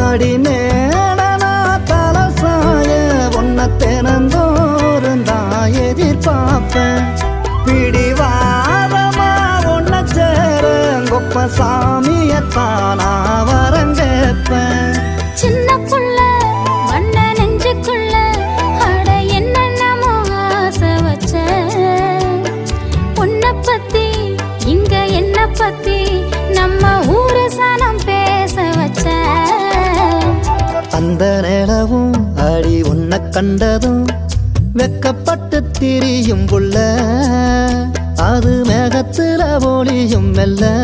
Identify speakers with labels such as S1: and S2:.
S1: அடி மேடனா தலசாய உன்னை தினந்தோறும் தான் எதிர்பார்ப்பேன். பிடிவாரமா உன்னை சேர கொப்ப சாமியத்தான்
S2: எனவும் அடி உன்னை
S1: கண்டதும் வெக்கப்பட்டு திரியும் புள்ள. அது மேகத்துல ஒளியும் மெல்ல.